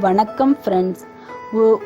வணக்கம் ஃப்ரெண்ட்ஸ்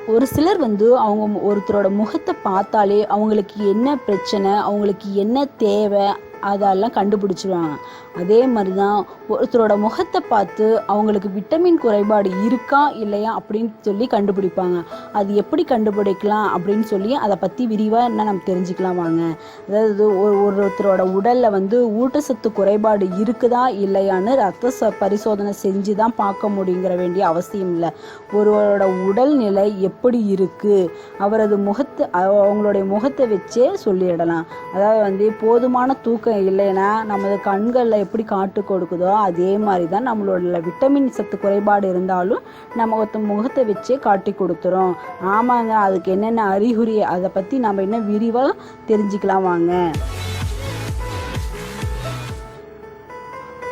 ஒரு சிலர் வந்து அவங்க ஒருத்தரோட முகத்தை பார்த்தாலே அவங்களுக்கு என்ன பிரச்சனை அவங்களுக்கு என்ன தேவை அதெல்லாம் கண்டுபிடிச்சிருவாங்க. அதே மாதிரி தான் ஒருத்தரோட முகத்தை பார்த்து அவங்களுக்கு விட்டமின் குறைபாடு இருக்கா இல்லையா அப்படின்னு சொல்லி கண்டுபிடிப்பாங்க. அது எப்படி கண்டுபிடிக்கலாம் அப்படின்னு சொல்லி அதை பற்றி விரிவாக என்ன நம்ம தெரிஞ்சுக்கலாம் வாங்க. அதாவது ஒரு ஒருத்தரோட உடலில் வந்து ஊட்டச்சத்து குறைபாடு இருக்குதா இல்லையான்னு ரத்த ச பரிசோதனை செஞ்சு தான் பார்க்க முடியுங்கிற வேண்டிய அவசியம் இல்லை. ஒருவரோட உடல்நிலை எப்படி இருக்குது அவரது முகத்தை அவங்களுடைய முகத்தை வச்சே சொல்லிடலாம். அதாவது வந்து போதுமான தூக்கம் இல்லைன்னா நமது கண்களில் எப்படி காட்டு கொடுக்குதோ அதே மாதிரி தான் நம்மளோட விட்டமின் சத்து குறைபாடு இருந்தாலும் நம்ம ஒருத்த முகத்தை வச்சே காட்டி கொடுத்துரும் ஆமாங்க அதுக்கு என்னென்ன அறிகுறி அதை பற்றி நம்ம என்ன விரிவாக தெரிஞ்சுக்கலாம் வாங்க.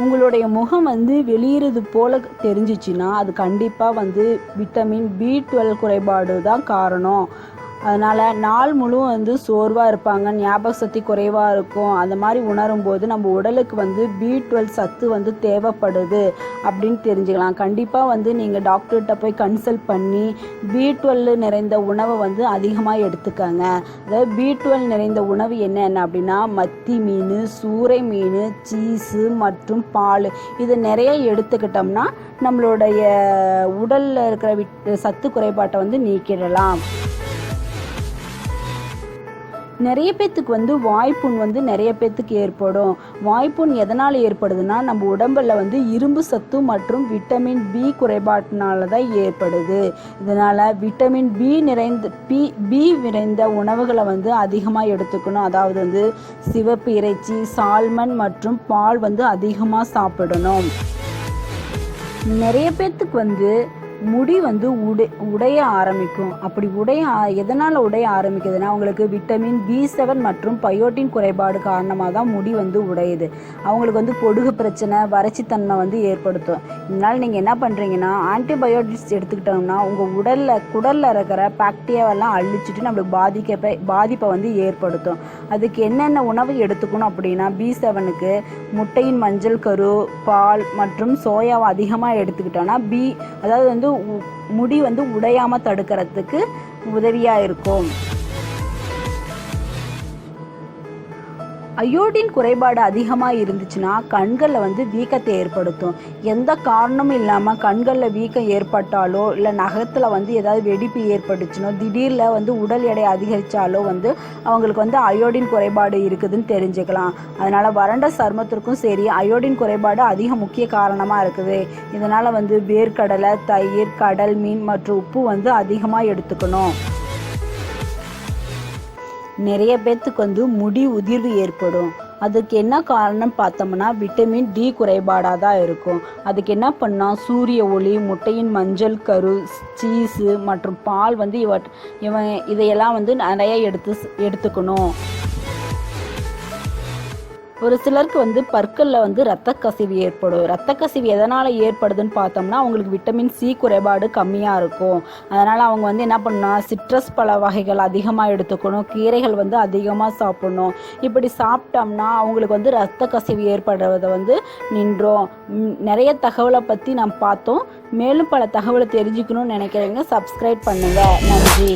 உங்களுடைய முகம் வந்து வெளியிறது போல தெரிஞ்சிச்சுன்னா அது கண்டிப்பாக வந்து விட்டமின் பி டுவெல் குறைபாடு தான் காரணம். அதனால் நாள் முழுவதும் வந்து சோர்வாக இருப்பாங்க ஞாபக சக்தி குறைவாக இருக்கும். அந்த மாதிரி உணரும் போது நம்ம உடலுக்கு வந்து பி டுவெல் சத்து வந்து தேவைப்படுது அப்படின்னு தெரிஞ்சுக்கலாம். கண்டிப்பாக வந்து நீங்கள் டாக்டர்கிட்ட போய் கன்சல்ட் பண்ணி பி டுவெல் நிறைந்த உணவை வந்து அதிகமாக எடுத்துக்கங்க. அதாவது பி டுவெல் நிறைந்த உணவு என்னென்ன அப்படின்னா மத்தி மீன் சூறை மீன் சீஸு மற்றும் பால். இது நிறைய எடுத்துக்கிட்டோம்னா நம்மளுடைய உடலில் இருக்கிற விட் சத்து குறைபாட்டை வந்து நீக்கிடலாம். நிறைய பேத்துக்கு வந்து வாய்ப்புண் வந்து நிறைய பேத்துக்கு ஏற்படும். வாய்ப்புண் எதனால் ஏற்படுதுன்னா நம்ம உடம்பில் வந்து இரும்பு சத்து மற்றும் விட்டமின் பி குறைபாட்டினால தான் ஏற்படுது. இதனால் விட்டமின் பி நிறைந்த பி பி நிறைந்த உணவுகளை வந்து அதிகமாக எடுத்துக்கணும். அதாவது வந்து சிவப்பு இறைச்சி சால்மன் மற்றும் பால் வந்து அதிகமாக சாப்பிடணும். நிறைய பேர்த்துக்கு வந்து முடி வந்து உடை உடைய ஆரம்பிக்கும். அப்படி உடைய எதனால் உடைய ஆரம்பிக்குதுன்னா அவங்களுக்கு விட்டமின் பி செவன் மற்றும் பயோட்டின் குறைபாடு காரணமாக தான் முடி வந்து உடையுது. அவங்களுக்கு வந்து பொடுகு பிரச்சனை வறட்சித்தன்மை வந்து ஏற்படுத்தும். இதனால் நீங்கள் என்ன பண்ணுறீங்கன்னா ஆன்டிபயோட்டிக்ஸ் எடுத்துக்கிட்டோம்னா உங்கள் உடலில் குடலில் இருக்கிற பாக்டீரியாவெல்லாம் அழிச்சிட்டு நம்மளுக்கு பாதிக்க பாதிப்பை வந்து ஏற்படுத்தும். அதுக்கு என்னென்ன உணவு எடுத்துக்கணும் அப்படின்னா பி செவனுக்கு முட்டையின் மஞ்சள் கரு பால் மற்றும் சோயாவை அதிகமாக எடுத்துக்கிட்டோன்னா பி அதாவது வந்து வந்து முடி வந்து உடையாமல் தடுக்கிறதுக்கு உதவியாக இருக்கும். அயோடின் குறைபாடு அதிகமாக இருந்துச்சுன்னா கண்களில் வந்து வீக்கத்தை ஏற்படுத்தும். எந்த காரணமும் இல்லாமல் கண்களில் வீக்கம் ஏற்பட்டாலோ இல்லை நகத்தில் வந்து ஏதாவது வெடிப்பு ஏற்பட்டுச்சுனோ திடீரில் வந்து உடல் எடை அதிகரித்தாலோ வந்து அவங்களுக்கு வந்து அயோடின் குறைபாடு இருக்குதுன்னு தெரிஞ்சுக்கலாம். அதனால் வறண்ட சருமத்திற்கும் சரி அயோடின் குறைபாடு அதிக முக்கிய காரணமாக இருக்குது. இதனால் வந்து வேர்க்கடலை தயிர் கடல் மீன் மற்றும் உப்பு வந்து அதிகமாக எடுத்துக்கணும். நிறைய பேர்த்துக்கு வந்து முடி உதிர்வு ஏற்படும். அதுக்கு என்ன காரணம் பார்த்தோம்னா விட்டமின் டி குறைபாடாக தான் இருக்கும். அதுக்கு என்ன பண்ணால் சூரிய ஒளி முட்டையின் மஞ்சள் கரு சீஸு மற்றும் பால் வந்து இவட் இவன் இதையெல்லாம் வந்து நிறைய எடுத்து எடுத்துக்கணும். ஒரு சிலருக்கு வந்து பற்களில் வந்து ரத்த கசிவு ஏற்படும். ரத்த கசிவு எதனால் ஏற்படுதுன்னு பார்த்தோம்னா அவங்களுக்கு விட்டமின் சி குறைபாடு கம்மியாக இருக்கும். அதனால் அவங்க வந்து என்ன பண்ணணும்? சிட்ரஸ் பழ வகைகள் அதிகமாக எடுத்துக்கணும். கீரைகள் வந்து அதிகமாக சாப்பிடணும். இப்படி சாப்பிட்டோம்னா அவங்களுக்கு வந்து ரத்த கசிவு ஏற்படுறதை வந்து நின்றோம். நிறைய தகவலை பற்றி நாம் பார்த்தோம். மேலும் பல தகவலை தெரிஞ்சுக்கணும்னு நினைக்கிறவங்க சப்ஸ்கிரைப் பண்ணுங்கள் நன்றி.